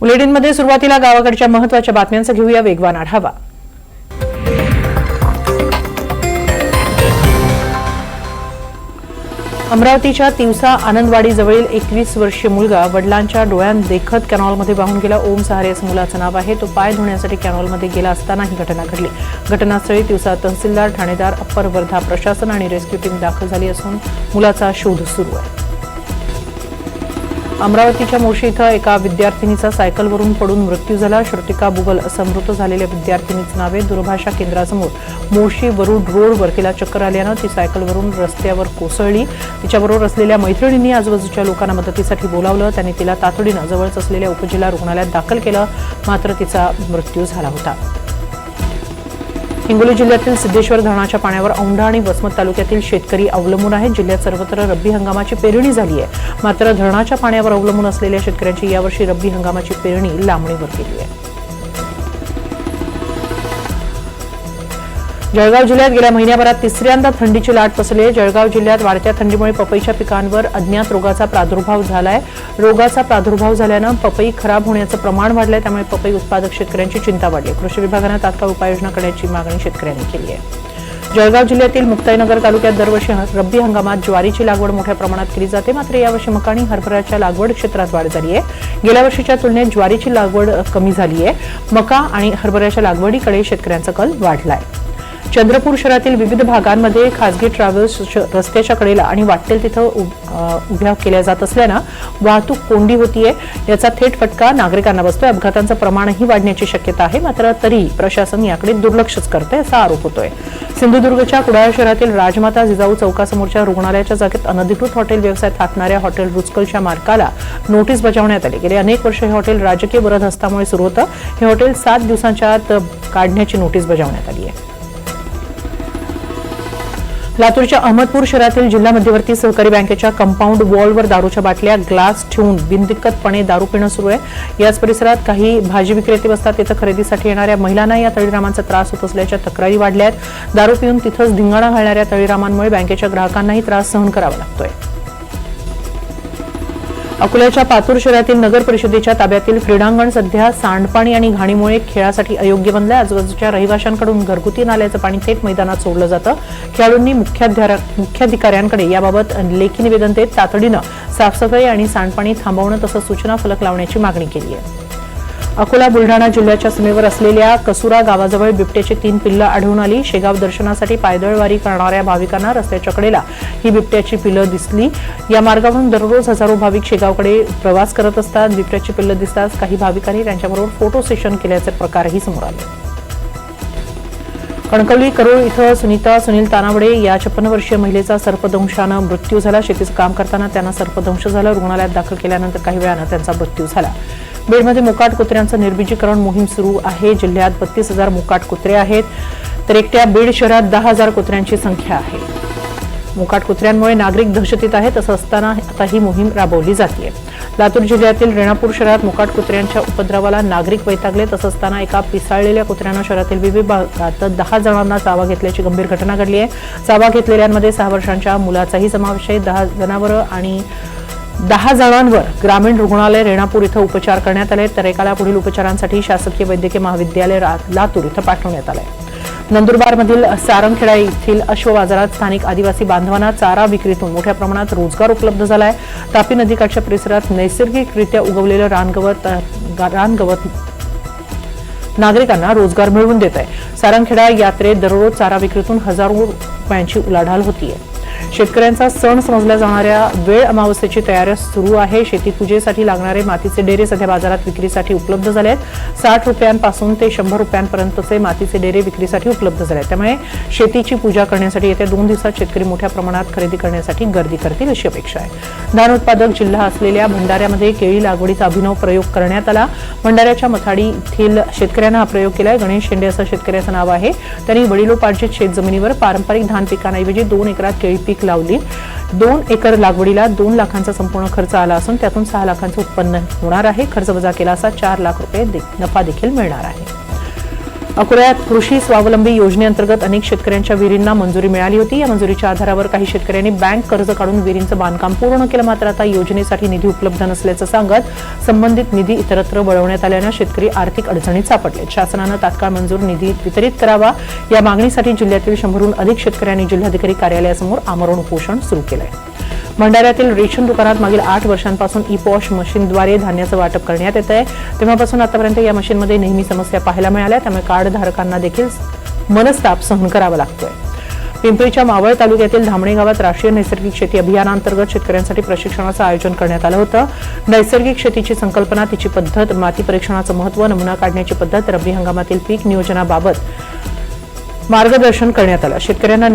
बुलेटिनमध्ये सुरुवातीला गावाकडच्या महत्त्वाच्या बातम्यांचा घेऊया वेगवान आढावा. अमरावतीच्या तिवसा आनंदवाडीजवळील एकवीस वर्षीय मुलगा वडिलांच्या डोळ्यात देखत कॅनॉलमध्ये वाहून गेला. ओम सहारे असं मुलाचं नाव आहे. तो पाय धुण्यासाठी कॅनॉलमध्ये गेला असताना ही घटना घडली. घटनास्थळी तिवसा तहसीलदार ठाणेदार अप्पर वर्धा प्रशासन आणि रेस्क्यू टीम दाखल झाली असून मुलाचा शोध सुरू आहे. अमरावतीच्या मोशी इथं एका विद्यार्थिनीचा सायकलवरून पडून मृत्यू झाला. श्रुतिका बुगल असं मृत झालेल्या विद्यार्थिनीचं नावे दूरभाषा केंद्रासमोर. मोशी वरुड रोडवर तिला चक्कर आल्यानं ती सायकलवरून रस्त्यावर कोसळली. तिच्याबरोबर असलेल्या मैत्रिणींनी आजूबाजूच्या लोकांना मदतीसाठी बोलावलं. त्यांनी तिला तातडीनं जवळच असलेल्या उपजिल्हा रुग्णालयात दाखल केलं. मात्र तिचा मृत्यू झाला होता. हिंगोली जिल्ह्यातील सिद्धेश्वर धरणाच्या पाण्यावर औंढा आणि वसमत तालुक्यातील शेतकरी अवलंबून आहेत. जिल्ह्यात सर्वत्र रब्बी हंगामाची पेरणी झाली आहे. मात्र धरणाच्या पाण्यावर अवलंबून असलेल्या शेतकऱ्यांची यावर्षी रब्बी हंगामाची पेरणी लांबणीवर गेली आहे. जळगाव जिल्ह्यात गेल्या महिन्याभरात तिसऱ्यांदा थंडीची लाट पसरली आहे. जळगाव जिल्ह्यात वाढत्या थंडीमुळे पपईच्या पिकांवर अज्ञात रोगाचा प्रादुर्भाव झालाय. रोगाचा प्रादुर्भाव झाल्यानं पपई खराब होण्याचं प्रमाण वाढलंय. त्यामुळे पपई उत्पादक शेतकऱ्यांची चिंता वाढली. आहे. कृषी विभागानं तात्काळ उपाययोजना करण्याची मागणी शेतकऱ्यांनी केली आहे. जळगाव जिल्ह्यातील मुक्ताईनगर तालुक्यात दरवर्षी रब्बी हंगामात ज्वारीची लागवड मोठ्या प्रमाणात केली जाते. मात्र यावर्षी मकाणी हरभऱ्याच्या लागवड क्षेत्रात वाढ झाली आहे. गेल्या वर्षीच्या तुलनेत ज्वारीची लागवड कमी झाली आहे. मका आणि हरभऱ्याच्या लागवडीकडे शेतकऱ्यांचा कल वाढलाय. चंद्रपूर शहरातील विविध भागांमध्ये खासगी ट्रॅव्हल्स रस्त्याच्या कडेला आणि वाटेल तिथं उभ्या केल्या जात असल्यानं वाहतूक कोंडी होतीये. याचा थेट फटका नागरिकांना बसतोय. अपघातांचं प्रमाणही वाढण्याची शक्यता आहे मात्र तरी प्रशासन याकडे दुर्लक्षच करते असा आरोप होतोय. सिंधुदुर्गच्या कुडाळ शहरातील राजमाता जिजाऊ चौकासमोरच्या रुग्णालयाच्या जागेत अनधिकृत हॉटेल व्यवसाय थाटणाऱ्या हॉटेल रुचकलच्या मालकाला नोटीस बजावण्यात आली. गेले अनेक वर्ष हे हॉटेल राजकीय वरदहस्तामुळे सुरू होतं. हे हॉटेल सात दिवसांच्या आत काढण्याची नोटीस बजावण्यात आली आहे. लातूरच्या अहमदपूर शहरातील जिल्हा मध्यवर्ती सहकारी बँकेच्या कंपाऊंड वॉलवर दारूच्या बाटल्या ग्लास ठेवून बिनदिक्कतपणे दारू पिणं सुरू आहे. याच परिसरात काही भाजी विक्रेते बसतात. तिथं खरेदीसाठी येणाऱ्या महिलांना या तळीरामांचा त्रास होत असल्याच्या तक्रारी वाढल्या आहेत दारू पिऊन तिथंच धिंगाणा घालणाऱ्या तळीरामांमुळे बँकेच्या ग्राहकांनाही त्रास सहन करावा लागतोय. अकोल्याच्या पातूर शहरातील नगर परिषदेच्या ताब्यातील क्रीडांगण सध्या सांडपाणी आणि घाणीमुळे खेळासाठी अयोग्य बनलंय. आजूबाजूच्या रहिवाशांकडून घरगुती नाल्याचं पाणी थेट मैदानात सोडलं जातं. खेळाडूंनी मुख्याधिकाऱ्यांकडे याबाबत लेखी निवेदन देत तातडीनं साफसफाई आणि सांडपाणी थांबवणं तसंच सूचना फलक लावण्याची मागणी केली आहे. अकोला बुलढाणा जिल्ह्याच्या सीमेवर असलेल्या कसुरा गावाजवळ बिबट्याची तीन पिल्लं आढळून आली. शेगाव दर्शनासाठी पायदळवारी करणाऱ्या भाविकांना रस्त्याच्या कडेला ही बिबट्याची पिल्लं दिसली. या मार्गावरून दररोज हजारो भाविक शेगावकडे प्रवास करत असतात. बिबट्याची पिल्लं दिसताच काही भाविकांनी त्यांच्याबरोबर फोटो सेशन केल्याचे प्रकारही समोर आले. कणकवली करोळ इथं सुनीता सुनील तानावडे या छप्पन्न वर्षीय महिलेचा सर्पदंशानं मृत्यू झाला. शेतीचं काम करताना त्यांना सर्पदंश झालं. रुग्णालयात दाखल केल्यानंतर काही वेळानं त्यांचा मृत्यू झाला. बीडमध्ये मोकाट कुत्र्यांचं निर्बीजीकरण मोहीम सुरू आहे. जिल्ह्यात बत्तीस हजार मोकाट कुत्रे आहेत तर एकट्या बीड शहरात दहा हजार कुत्र्यांची संख्या आहे. मोकाट कुत्र्यांमुळे नागरिक दहशतीत आहेत असं असताना आता ही मोहीम राबवली जाते. लातूर जिल्ह्यातील रेणापूर शहरात मोकाट कुत्र्यांच्या उपद्रवाला नागरिक वैतागले तसं असताना एका पिसाळलेल्या कुत्र्यानं शहरातील विविध भागात दहा जणांना चावा घेतल्याची गंभीर घटना घडली आहे. चावा घेतलेल्यांमध्ये सहा वर्षांच्या मुलाचाही समावेश आहे. दहा जनावरं आणि दहा जणांवर ग्रामीण रुग्णालय रेणापूर इथं उपचार करण्यात आले तर एकाला पुढील उपचारांसाठी शासकीय वैद्यकीय महाविद्यालय लातूर इथं पाठवण्यात आलंय. नंदुरबारमधील सारंगखेडा येथील अश्व बाजारात स्थानिक आदिवासी बांधवांना चारा विक्रीतून मोठ्या प्रमाणात रोजगार उपलब्ध झाला आहे तापी नदीकाठच्या परिसरात नैसर्गिकरित्या उगवलेलं रानगवत रानगवत नागरिकांना रोजगार मिळवून देत आहे सारंगखेडा यात्रेत दररोज चारा विक्रीतून हजारो रुपयांची उलाढाल होतीये. शेतकऱ्यांचा सण समजल्या जाणाऱ्या वेळ अमावस्येची तयारी सुरू आहे. शेतीपूजेसाठी लागणारे मातीचे डेरे सध्या बाजारात विक्रीसाठी उपलब्ध झाले आहेत साठ रुपयांपासून ते शंभर रुपयांपर्यंतचे मातीचे डेरे विक्रीसाठी उपलब्ध झाले आहेत त्यामुळे शेतीची पूजा करण्यासाठी येत्या दोन दिवसात शेतकरी मोठ्या प्रमाणात खरेदी करण्यासाठी गर्दी करतील अशी अपेक्षा आहे. धान उत्पादक जिल्हा असलेल्या भंडाऱ्यामध्ये केळी लागवडीचा अभिनव प्रयोग करण्यात आला. भंडाऱ्याच्या मथाडी येथील शेतकऱ्यांना हा प्रयोग केलाय. गणेश शेंडे असं शेतकऱ्याचं नाव आहे. त्यांनी वडिलोपार्जित शेतजमिनीवर पारंपरिक धान पिकांऐवजी दोन एकरात केळी पीक लावली. दोन एकर लागवडीला दोन लाखांचा संपूर्ण खर्च आला असून त्यातून सहा लाखांचं उत्पन्न होणार आहे. खर्च वजा केला असा चार लाख रुपये नफा देखील मिळणार आहे. अकोल्यात कृषी स्वावलंबी योजनेअंतर्गत अनेक शेतकऱ्यांच्या विहिरींना मंजुरी मिळाली होती. या मंजुरीच्या आधारावर काही शेतकऱ्यांनी बँक कर्ज काढून विहिरींचं बांधकाम पूर्ण केलं. मात्र आता योजनेसाठी निधी उपलब्ध नसल्याचं सांगत संबंधित निधी इतरत्र वळवण्यात आल्यानं शेतकरी आर्थिक अडचणीत सापडले. शासनानं तात्काळ मंजूर निधी वितरित करावा. या मागणीसाठी जिल्ह्यातील शंभरहून अधिक शेतकऱ्यांनी जिल्हाधिकारी कार्यालयासमोर आमरण उपोषण सुरू केलं आहे भंडाऱ्यातील रेशन दुकानात मागील आठ वर्षांपासून ई पॉश मशीनद्वारे धान्याचं वाटप करण्यात येत आहे. तेव्हापासून आतापर्यंत या मशीनमध्ये नेहमी समस्या पाहायला मिळाल्या त्यामुळे कार्ड धारकांना देखील मनस्ताप सहन करावा लागतोय. पिंपरीच्या मावळ तालुक्यातील धामणे गावात राष्ट्रीय नैसर्गिक शेती अभियानांतर्गत शेतकऱ्यांसाठी प्रशिक्षणाचं आयोजन करण्यात आलं होतं. नैसर्गिक शेतीची संकल्पना तिची पद्धत माती परीक्षणाचं महत्त्व नमुना काढण्याची पद्धत रब्बी हंगामातील पीक नियोजनाबाबत मार्गदर्शन करण्यात आलं. शेतकऱ्यांना